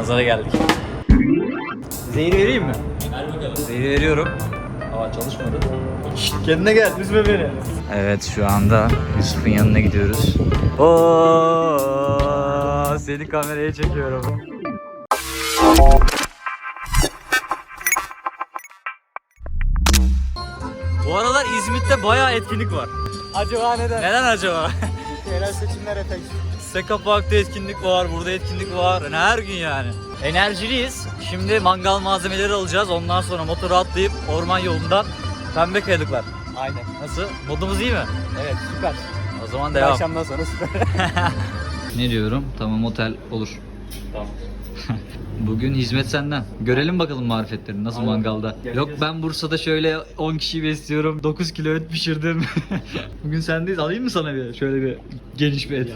Nazara geldik. Zehri vereyim mi? Ver bakalım. Zehri veriyorum. Aa çalışmadı. Şşt, kendine gel, üzme beni. Evet şu anda Yusuf'un yanına gidiyoruz. Oo, seni kameraya çekiyorum. Bu aralar İzmit'te bayağı etkinlik var. Acaba neden? Neden acaba? Yerel seçimler efekt. Seka Park'ta etkinlik var, burada etkinlik var. Yani her gün yani. Enerjiliyiz. Şimdi mangal malzemeleri alacağız. Ondan sonra motoru atlayıp orman yolundan pembe kayalıklar. Aynen. Nasıl? Modumuz iyi mi? Evet süper. O zaman devam. akşamdan sonra süper. Ne diyorum? Tamam otel olur. tamam. Bugün hizmet senden. Görelim bakalım marifetlerini nasıl Aynen. mangalda. Geleceğiz. Yok ben Bursa'da şöyle 10 kişi besliyorum. 9 kilo et pişirdim. Bugün sendeyiz. Alayım mı sana bir şöyle bir geniş bir et?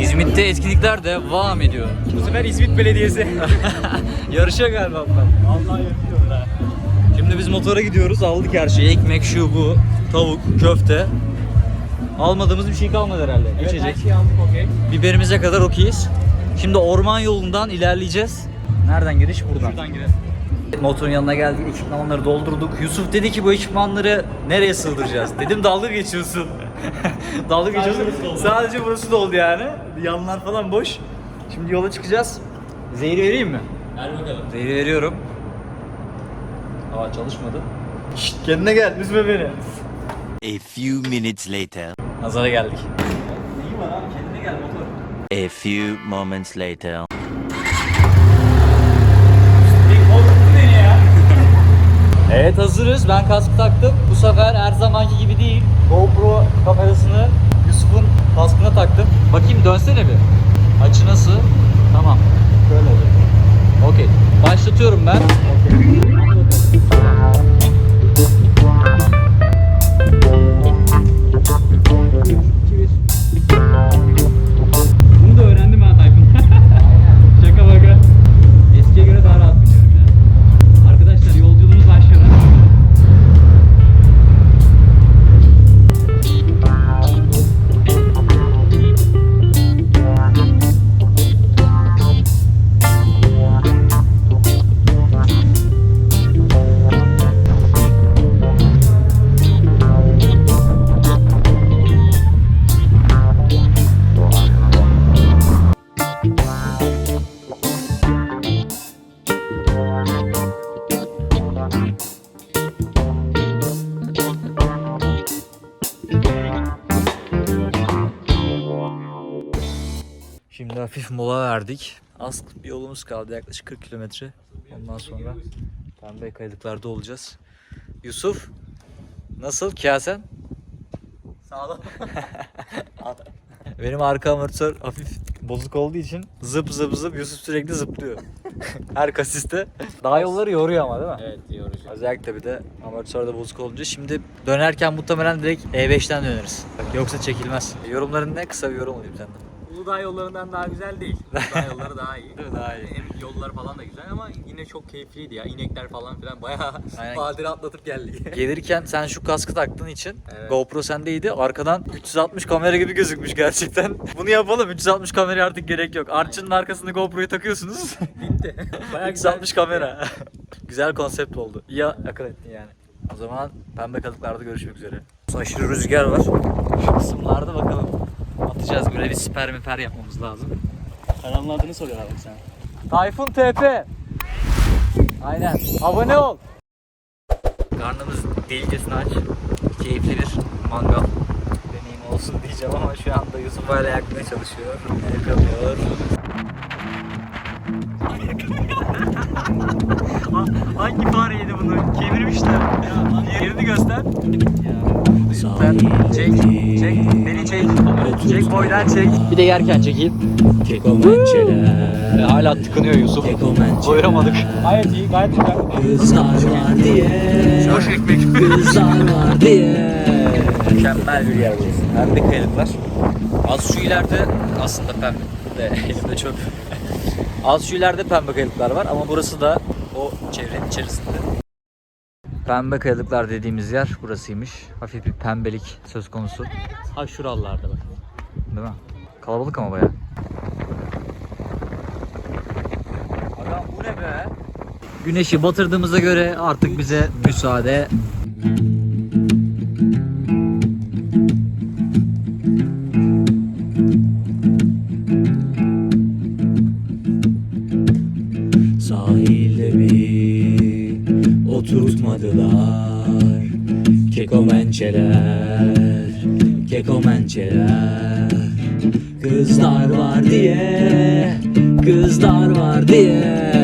İzmit'te etkinlikler de devam ediyor. Bu sefer İzmit Belediyesi. Yarışa galiba bunlar. Allah yapıyor ha. Şimdi biz motora gidiyoruz. Aldık her şeyi. Ekmek, şu bu, tavuk, köfte. Almadığımız bir şey kalmadı herhalde. Evet İçecek. her şeyi aldık okey. Biberimize kadar okeyiz. Şimdi orman yolundan ilerleyeceğiz. Nereden giriş? Buradan. Şuradan girelim. Motorun yanına geldik, ekipmanları doldurduk. Yusuf dedi ki bu ekipmanları nereye sığdıracağız? Dedim dalga geçiyorsun. dalga geçiyorsun. burası doldu. Sadece burası doldu yani. Yanlar falan boş. Şimdi yola çıkacağız. Zehri vereyim mi? Ver bakalım. Zehri veriyorum. Aa çalışmadı. Şşt kendine gel, üzme beni. A few minutes later. Nazara geldik. Neyi var abi? Kendine gel motor. A few moments later. Evet hazırız. Ben kaskı taktım. Bu sefer her zamanki gibi değil. GoPro kamerasını Yusuf'un kaskına taktım. Bakayım dönsene bir. Açı nasıl? Tamam. Böyle olacak. Okey. Başlatıyorum ben. Bunu Şimdi hafif mola verdik. Az bir yolumuz kaldı yaklaşık 40 kilometre. Ondan sonra pembe kayalıklarda olacağız. Yusuf nasıl kasen? Sağ Benim arka amortisör hafif bozuk olduğu için zıp zıp zıp Yusuf sürekli zıplıyor. Her kasiste. Dağ yolları yoruyor ama değil mi? Evet yorucu. Özellikle bir de amortisör de bozuk olunca şimdi dönerken muhtemelen direkt E5'ten döneriz. Yoksa çekilmez. Yorumların ne? Kısa bir yorum alayım senden. Uludağ yollarından daha güzel değil. Uludağ yolları daha iyi. Değil mi? Daha iyi. Hem yollar falan da güzel ama yine çok keyifliydi ya. İnekler falan filan bayağı Aynen. badire atlatıp geldik. Gelirken sen şu kaskı taktığın için Evet. GoPro sendeydi. Arkadan 360 kamera gibi gözükmüş gerçekten. Bunu yapalım. 360 kamera artık gerek yok. Artçının arkasına GoPro'yu takıyorsunuz. Bitti. Bayağı güzel 360 kamera. Güzel konsept oldu. İyi akıl ettin yani. O zaman pembe kalıplarda görüşmek üzere. Aşırı rüzgar var. Şu kısımlarda bakalım. Atacağız böyle bir siper miper yapmamız lazım. Kanalın adını soruyorlar bak sen. Tayfun TP. Aynen. Abone ol. Karnımız delicesine aç. Keyifli bir mangal deneyim olsun diyeceğim ama şu anda Yusuf hala yakmaya çalışıyor. Yakalıyor. Ha, Hangi fare yedi bunu? Kemirmişler. Ya, yerini göster. Sen çek, çek, beni çek. Çek boydan çek. Bir de yerken çekeyim. Ve hala tıkınıyor Yusuf. Doyuramadık. Gayet iyi, gayet güzel. Boş ekmek. Mükemmel bir yer burası. Pembe kayalıklar. Az şu ileride aslında pembe. De, elimde çöp. Az şu ileride pembe kayalıklar var ama burası da o çevrenin içerisinde. Pembe kayalıklar dediğimiz yer burasıymış. Hafif bir pembelik söz konusu. Ha şuralarda bak. Değil mi? Kalabalık ama bayağı. Adam bu ne be? Güneşi batırdığımıza göre artık bize müsaade. Sahilde bir oturtmadılar. Keko mençeler, keko mençeler Kızlar var diye, kızlar var diye